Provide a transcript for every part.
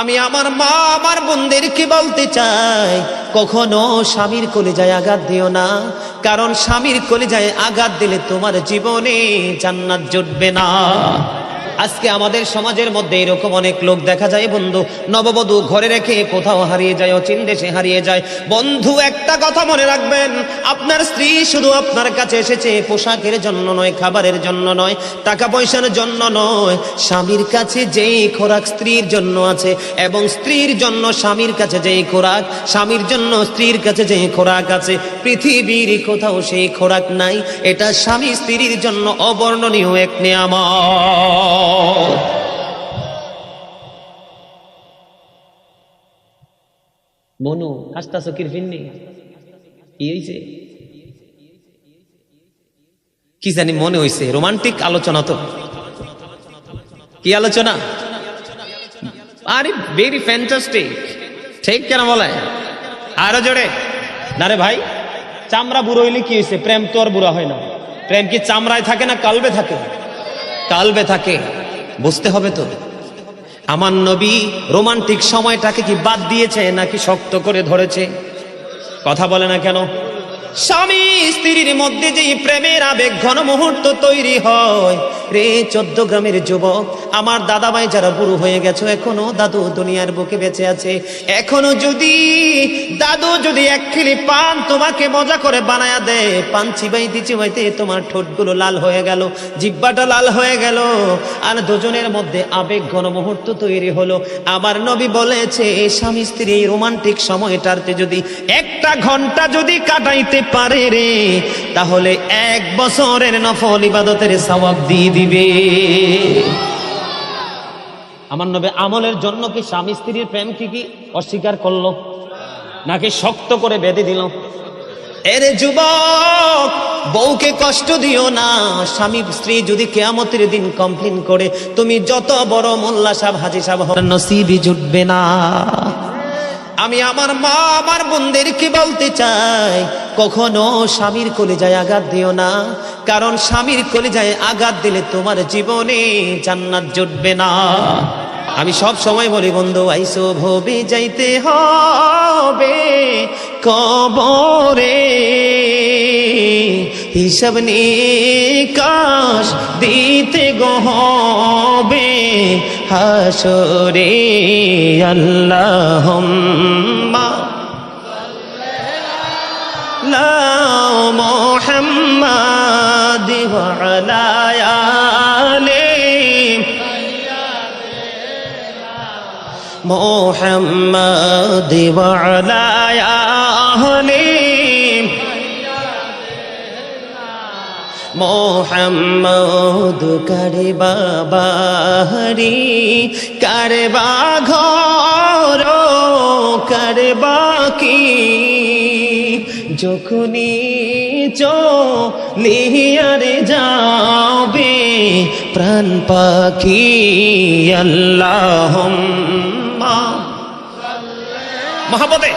আমি আমার মা, আমার বোনদেরকে বলতে চাই, কখনো স্বামীর কোলে যায় আঘাত দিও না। কারণ স্বামীর কোলে যায় আঘাত দিলে তোমার জীবনে জান্নাত জুটবে না। আজকে আমাদের সমাজের মধ্যে এরকম অনেক লোক দেখা যায়, বন্ধু। নববধূ ঘরে রেখে কোথাও হারিয়ে যায়, অচিন দেশে হারিয়ে যায়। বন্ধু, একটা কথা মনে রাখবেন, আপনার স্ত্রী শুধু আপনার কাছে এসেছে পোশাকের জন্য নয়, খাবারের জন্য নয় টাকা পয়সার জন্য নয়, স্বামীর কাছে যেই খোরাক স্ত্রীর জন্য আছে এবং স্ত্রীর জন্য স্বামীর কাছে যেই খোরাক, স্বামীর জন্য স্ত্রীর কাছে যেই খোরাক আছে, পৃথিবীর কোথাও সেই খোরাক নাই, এটা স্বামী স্ত্রীর জন্য অবর্ণনীয় এক নিয়ামত। মনু, হাসতা চকির ফিন্নি। কি হয়েছে কি জানি মনে হয়েছে রোমান্টিক আলোচনা তো। কি আলোচনা? আরে ভেরি ফ্যান্টাস্টিক ঠিক কেন বলে? আরও জোরে। না রে ভাই, চামড়া বুড়ো হইলে কি হয়েছে প্রেম তো আর বুড়া হয় না। প্রেম কি চামড়ায় থাকে না কালবে থাকে? কালবে থাকে। বুঝতে হবে তো? আমার নবী রোমান্টিক সময়টাকে কি বাদ দিয়েছে নাকি শক্ত করে ধরেছে? কথা বলে না কেন? স্বামী স্ত্রীর মধ্যে যে প্রেমের আবেগ ঘন মুহূর্ত তৈরি হয় রে চোদ্দ গ্রামের যুবক, আমার দাদা ভাই যারা বুড়ো হয়ে গেছো, এখনও দাদু দুনিয়ার বুকে বেঁচে আছে। এখনও যদি দাদু যদি এক খিলি পান, তোমাকে মজা করে বানায়া দেয় পান চিবাইতে চিবাইতে তোমার ঠোঁটগুলো লাল হয়ে গেল, জিব্বাটা লাল হয়ে গেল। আর দুজনের মধ্যে আবেগ ঘন মুহূর্ত তৈরি হলো। আবার নবী বলেছে, স্বামী স্ত্রী, এই রোমান্টিক সময়টাতে যদি একটা ঘণ্টা যদি কাটাইতে পারে রে, তাহলে এক বছরের নফল ইবাদতের সওয়াব দিয়ে দিবে। আমার নবে আমলের জন্য কি স্বামী স্ত্রীর প্রেম কি কি অস্বীকার করল? নাকি শক্ত করে বেঁধে দিল? এরে যুবক বউকে কষ্ট দিও না। স্বামী স্ত্রী যদি কেয়ামতের দিন কমপ্লেন করে তুমি যত বড় মোল্লা সাহেব হাজি সাহেব হও, নসিবই জুটবে না। আমি আমার মা, আমার বোনদেরকে বলতে চাই, কখনো স্বামীর কোলে যায় আঘাত দিও না, কারণ স্বামীর কোলে যায় আঘাত দিলে তোমার জীবনে জান্নাত জুটবে না। আমি সব সময় বলি, বন্ধু, আইসো, ভবে, যাইতে হবে কবরে। হিসাব নিকাশ দিতে গহবে হাসরে। আল্লাহ মোহাম্মদ আলায়ালিম মোহাম্মদ আলায়ালিম মোহাম্মদ কারে বাবারি কারে ঘর কারে বাকি যখনই চলিয়ারে যাবে প্রাণ পাখি আল্লাহ মহাপদে।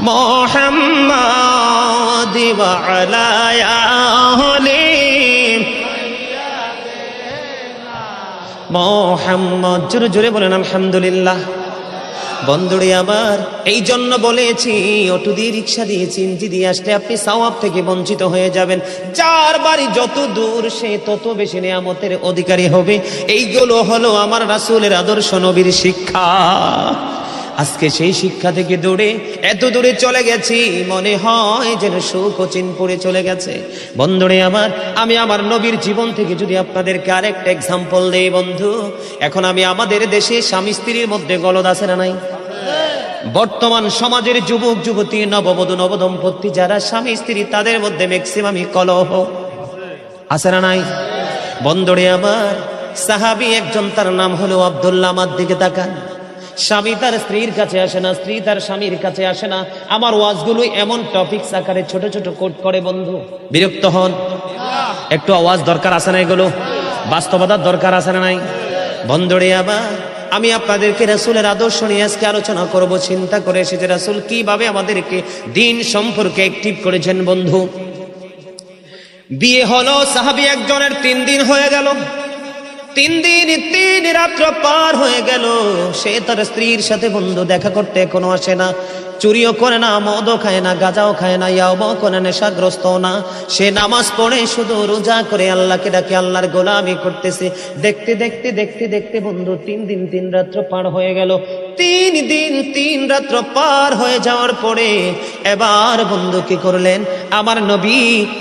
মোহাম্মদ মোহাম্মদ, জোরে জোরে বলেন, আলহামদুলিল্লাহ। বন্ধুরে আবার এই জন্য বলেছি, অটো দিয়ে রিক্সা দিয়ে চিনজি দিয়ে আসলে আপনি সাওয়াব থেকে বঞ্চিত হয়ে যাবেন। যার বাড়ি যত দূর, সে তত বেশি নিয়ামতের অধিকারী হবে। এইগুলো হলো আমার রাসূলের আদর্শ নবীর শিক্ষা। আজকে সেই শিক্ষা থেকে দূরে, এত দূরে চলে গেছি, মনে হয় যেন সুকচিন পড়ে চলে গেছে। বন্ধুরে আমার, আমি আমার নবীর জীবন থেকে যদি আপনাদেরকে আরেকটা এক্সাম্পল দেই বন্ধু, এখন আমি আমাদের দেশে স্বামী স্ত্রীর মধ্যে গলদ আছে না নাই? বর্তমান সমাজের যুবক, যুবতী, নববধূ, নবদম্পতি যারা স্বামী স্ত্রী, তাদের মধ্যে ম্যাক্সিমামই কলহ। আছে না নাই? বন্দরে আমার, সাহাবি একজন, তার নাম হলো আব্দুল্লাহ আমার দিকে তাকান। স্বামী তার স্ত্রীর কাছে আসে না, স্ত্রী তার স্বামীর কাছে আসে না। আমার ওয়াজগুলো এমন টপিকস আকারে ছোট ছোট কোট করে, বন্ধু। বিরক্ত হন। একটু আওয়াজ দরকার আছে না এগুলো? বাস্তবতার দরকার আছে না নাই? বন্ধরে আবার আমি আপনাদেরকে রাসূলের আদর্শ নিয়ে আজকে আলোচনা করব, চিন্তা করে এসেছে রাসূল কীভাবে আমাদেরকে দিন সম্পর্কে অ্যাক্টিভ করেছেন, বন্ধু। বিয়ে হলো, সাহাবি একজনের তিন দিন হয়ে গেল। তিন দিন, তিন রাত্র পার হয়ে গেল। সে তার স্ত্রীর সাথে বন্ধু দেখা করতে এখনও আসে না। চুরিও করে না, মদও খায় না, গাজাও খায় না ইয়াও করে নেশাগ্রস্ত না। সে নামাজ পড়ে শুধু রোজা করে আল্লাহকে ডাকে, আল্লাহর গোলামি করতেছে। দেখতে দেখতে দেখতে দেখতে বন্ধু, তিন দিন, তিন রাত্র পার হয়ে গেল। তিন দিন, তিন রাত্র পার হয়ে যাওয়ার পরে এবার বন্ধু কি করলেন? আমার নবী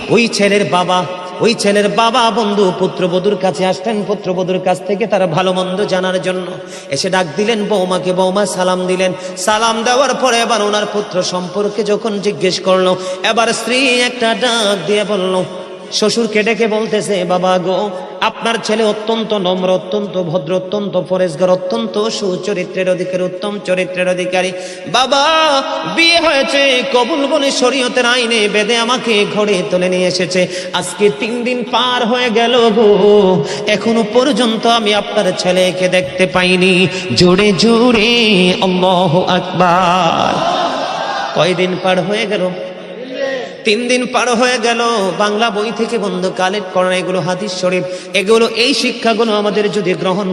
ওই ছেলের বাবা ওই ছেলের বাবা বন্ধু পুত্রবধূর কাছে আসতেন, পুত্রবধূর কাছ থেকে তার ভালো মন্দ জানার জন্য। এসে ডাক দিলেন, বৌমাকে বৌমা সালাম দিলেন। সালাম দেওয়ার পরে এবার ওনার পুত্র সম্পর্কে যখন জিজ্ঞেস করল, এবার স্ত্রী একটা ডাক দিয়ে বলল শ্বশুরকে ডেকে বলতেছে, বাবা গো, আপনার ছেলে অত্যন্ত নম্র, অত্যন্ত ভদ্র, অত্যন্ত ফরেজগার, অত্যন্ত সুচরিত্রের অধিকারী, উত্তম চরিত্রের অধিকারী। বাবা, বিয়ে হয়েছে, কবুল বলে শরীয়তের আইনে বেদে আমাকে ঘরে তুলে নিয়ে এসেছে। আজকে তিন দিন পার হয়ে গেল গো, এখনও পর্যন্ত আমি আপনার ছেলেকে দেখতে পাইনি। জোরে জোরে, আল্লাহ আকবার। কয়দিন পার হয়ে গেল? তিন দিন পার হয়ে গেল। বাংলা বই থেকে বন্ধ, কালেক্ট করা এগুলো হাদিস শরীফ। এগুলো এই শিক্ষাগুলো আমাদের যদি গ্রহণ